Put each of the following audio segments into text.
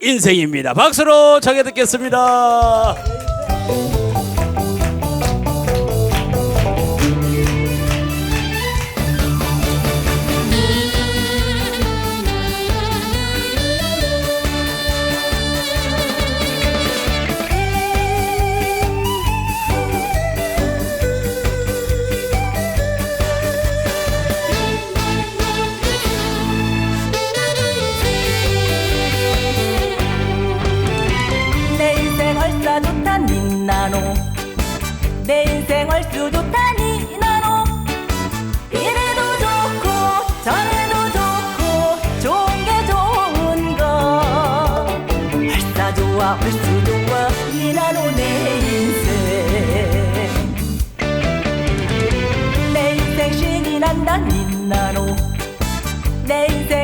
인생입니다. 박수로 청해 듣겠습니다. 내 인생 얼쑤 좋다 니나노. 이래도 좋고 저래도 좋고 좋은 게 좋은 거. 얼싸 좋아 얼쑤 좋아 니나노 내 인생. 내 인생 신이 난다 니나노. 내 인생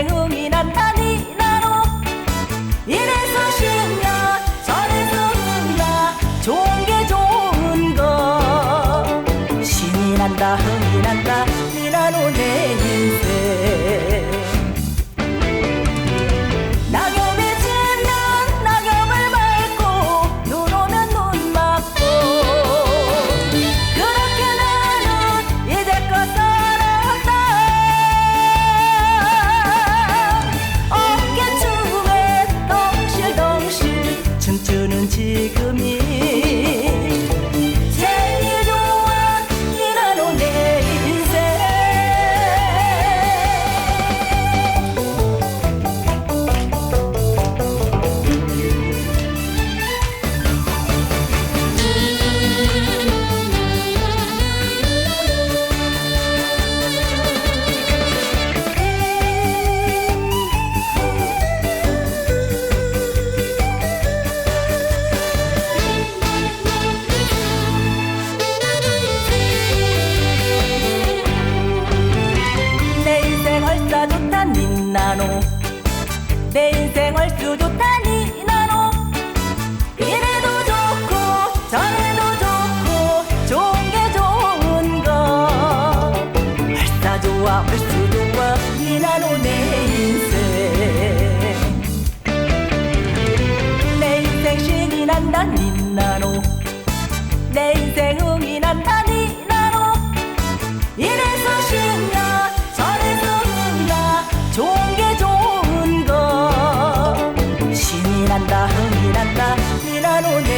나노. 내 인생 얼쑤 좋다 니 나노. 이래도 좋고 저래도 좋고 좋은 게 좋은 거. 얼싸 좋아 얼쑤 좋아 니나노 내 인생. 내 인생 신이 난다 니 흥이 난다 흥이 난다 미나노니